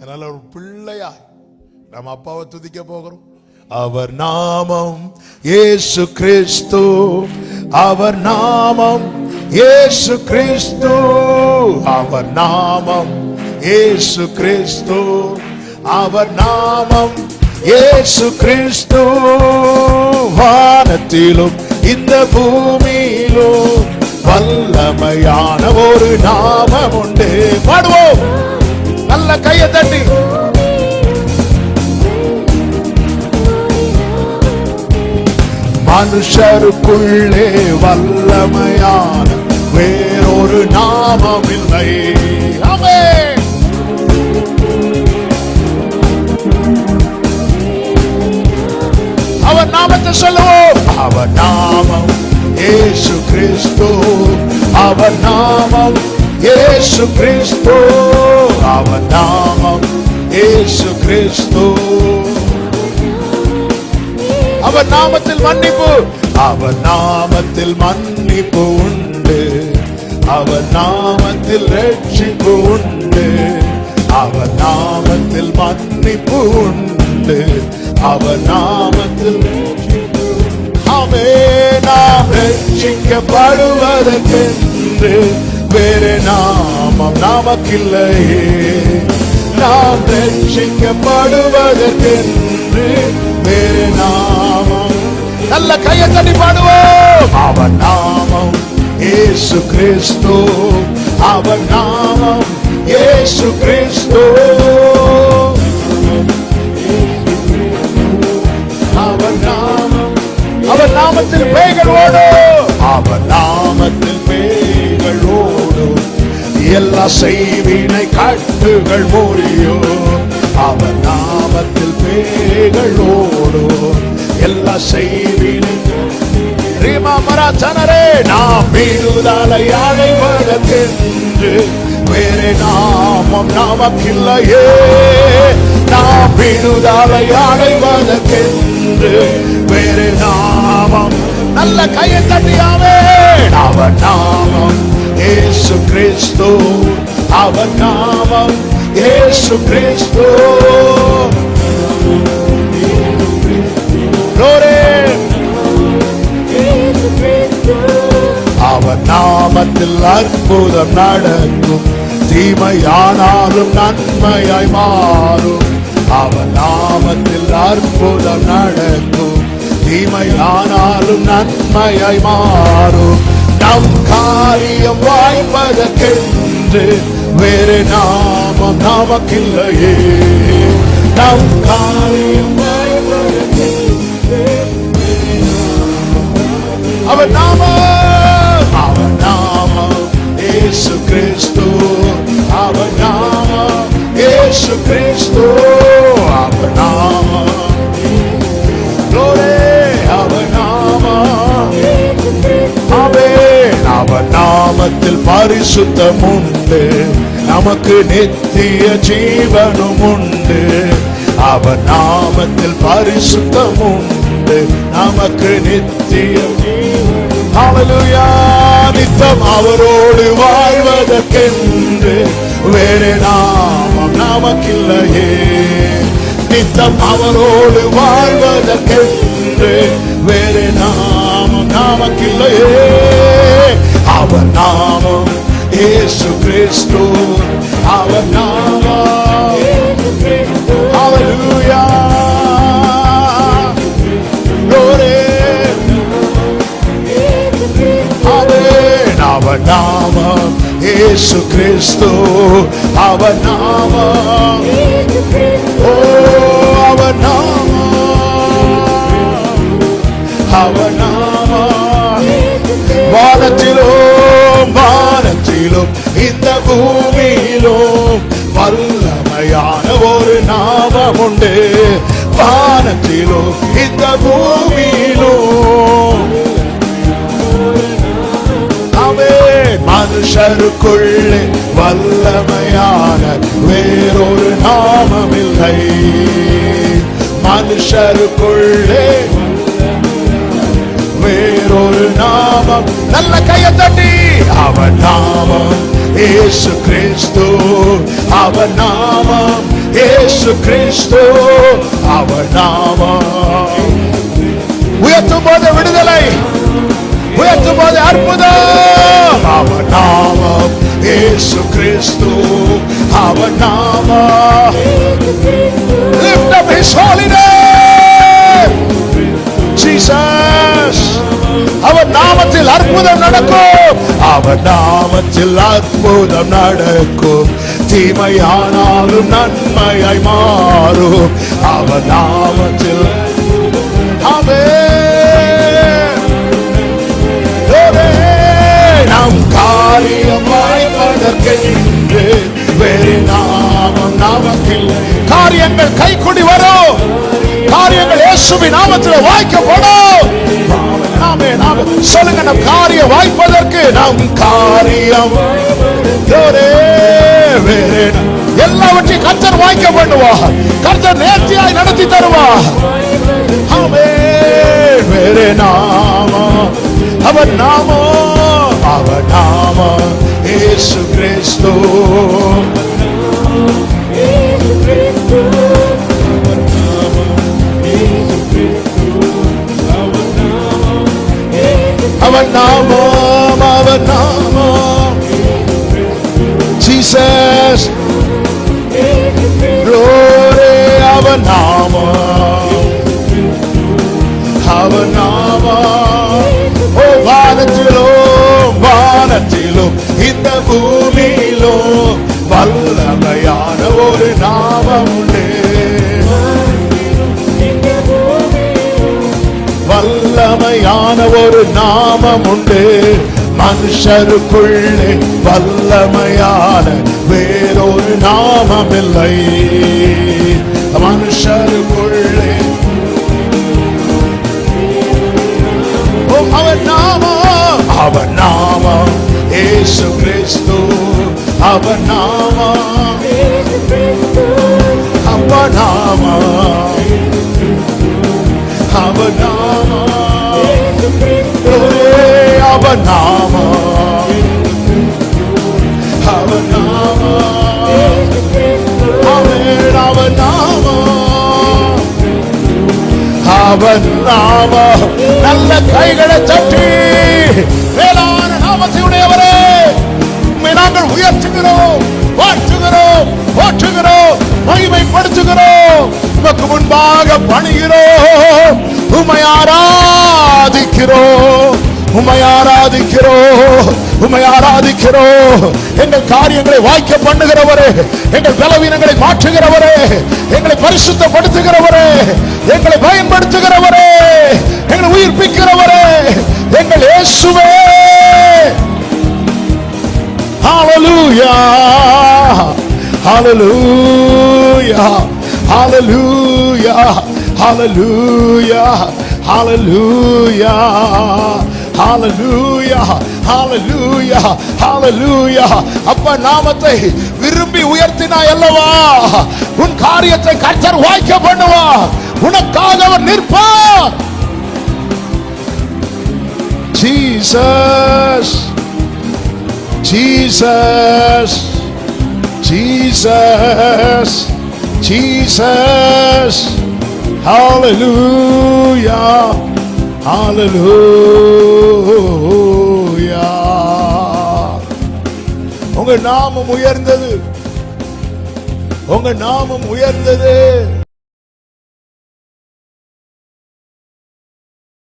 அதனால ஒரு பிள்ளையாய் நம்ம அப்பாவை துதிக்க போகிறோம். அவர் நாமம் ஏசு கிறிஸ்து. அவர் நாமம் ஏசு கிறிஸ்து. அவர் நாமம் ஏசு கிறிஸ்து. அவர் நாமம் ஏசு கிறிஸ்து. வானத்திலும் இந்த பூமியிலும் வல்லமையான ஒரு நாமம் உண்டு பாடுவோம். நல்ல கையை தட்டி. மனுஷருக்குள்ளே வல்லமையான வேறொரு நாமம் இல்லை அவர் நாமத்தை சொல்லுவோம். அவர் நாமம் ஏசு கிறிஸ்து. அவர் நாமம் ஏசு கிறிஸ்து. Слава நாமம் இயேசு கிறிஸ்து அவர் நாமத்தில் மன்னிப்பு அவர் நாமத்தில் மன்னிப்பு உண்டு அவர் நாமத்தில் ரட்சிப்பு உண்டு அவர் நாமத்தில் மன்னிப்பு உண்டு அவர் நாமத்தில் அவே நாம் ரட்சிக்கப்படுவதற்கென்று வேறு நாமம் நமக்கில்லையே. நாம் ரட்சிக்கப்படுவதற்கென்று வேறு நாமம். நல்ல கையை தட்டி பாடுவோம். அவன் நாமம் ஏசு கிறிஸ்து. அவன் நாமம் ஏசு கிறிஸ்து. அவன் நாமம் அவன் நாமத்தில் பேய்கள் ஓடும் அவன் நாமத்தில் பேய்கள் ஓடும் எல்லா செய்வினை கட்டுகள் முறியும் அவர் நாமத்தில் பேய்கள் எல்லா செய்வினை ரீமாமரா ஜனரே நாம் விடுதலை அடைவதற்கென்று வேறு நாமம் நமக்கில்லையே. நாம் விடுதலை அடைவதற்கென்று வேறு நாமம் நல்ல கையை தட்டியாவே அவன் நாமம் ஏசு கிறிஸ்து அவர் நாமம் ஏசு கிறிஸ்து அவர் நாமத்தில் அற்புதம் நடக்கும். தீமையானாலும் நன்மையாய் மாறும். அவர் நாமத்தில் அற்புதம் நடக்கும். தீமையானாலும் நன்மையாய் மாறும். நம் காரியம் வாய்ப்பதற்கென்று வேறு நாமம் நமக்கில்லையே. நம் காரியம் அவர் நாம அவர் நாம ஏசு கிறிஸ்து. அவர் நாம ஏசு கிறிஸ்து. அவர் நாம நாமத்தில் பரிசுத்தம் உண்டு நமக்கு நித்திய ஜீவனும் உண்டு அவர் நாமத்தில் பரிசுத்தம் உண்டு நமக்கு நித்திய ஹalleluya நித்தம் அவரோடு வாழ்வதற்கென்று. வேறு நாமம் நமக்கில்லையே. நித்தம் அவரோடு வாழ்வதற்கென்று. வேறு நாமம் நமக்கில்லையே. அவர் நாமம் இயேசு கிறிஸ்து அவர் நாமம் Hallelujah. Glory. Amen. அவர் நாமம் இயேசு கிறிஸ்து அவர் பூமியிலும் வல்லமையான ஒரு நாமம் உண்டு வானத்திலோ இந்த பூமியிலோ. ஆமென். மனுஷருக்குள்ளே வல்லமையான வேறொரு நாமம் இல்லை மனுஷருக்குள்ளே வேறொரு நாமம். நல்ல கையை தட்டி. அவன் நாமம் ஏசு கிறிஸ்து அவர் நாமம் ஏசு கிறிஸ்து அவர் நாமம். உயர்த்தும் போது விடுதலை. நடக்கும். அவர் நாமத்தில் அற்புதம் நடக்கும். தீமையானாலும் நன்மையாய் மாறும். அவர் நாமத்தில். நம் காரியம் வாய்ப்பதற்கென்று வேறு நாமம் நாமத்தில் காரியங்கள் கைக்குடி வரும். காரியங்கள் இயேசுவின் நாமத்தில் வாய்க்கப்படும். ஆமென், ஆமென். சொல்லுங்க நம் காரியம் வாய்ப்பதற்கு நம் காரியம். எல்லாவற்றையும் கர்த்தர் வாய்க்க பண்ணுவா கர்த்தர் நேர்த்தியாய் நடத்தி தருவா ஆமென். வேறு நாமம். அவர் நாமம் அவர் நாமம். ஏசு கிறிஸ்து. வல்லமையான ஒரு நாமம் உண்டு. மனுஷருக்குள்ளே வல்லமையான வேறொரு நாமம் இல்லை மனுஷருக்குள்ளே அவர் நாமம். அவர் நாமம். ஏசு கிறிஸ்து. அவர் நாமம். அவர் நாமம். அவர் நாமம். அவ நாம அவ நாம அவன் அவ நாம அவன் நாம நல்ல கைகளை சட்டி வேளாண் நாமத்தையுடையவரே நாங்கள் உயர்த்துகிறோம் வாழ்த்துகிறோம் போற்றுகிறோம் மகிமைப்படுத்துகிறோம் உமக்கு முன்பாக பணிகிறோம் உமை ஆராதிக்கிறோம் உமை ஆராதிக்கிறோ உமை ஆராதிக்கிறோ எங்கள் காரியங்களை வாய்க்க பண்ணுகிறவரே எங்கள் பலவீனங்களை மாற்றுகிறவரே எங்களை பரிசுத்தப்படுத்துகிறவரே எங்களை பயன்படுத்துகிறவரே எங்களை உயிர்ப்பிக்கிறவரே எங்கள் இயேசுவே ஹalleluya Hallelujah. Hallelujah. Hallelujah. Hallelujah. ஹalleluya ஹalleluya ஹalleluya அப்ப நாமத்தை விரும்பி உயர்த்தினாய் அல்லவா உன் காரியத்தை கர்த்தர் வாய்க்க பண்ணுவா உனக்காக அவர் நிற்பார் Jesus Jesus Jesus Jesus Hallelujah Hallelujah. உங்க நாமம் உயர்ந்தது உங்க நாமம் உயர்ந்தது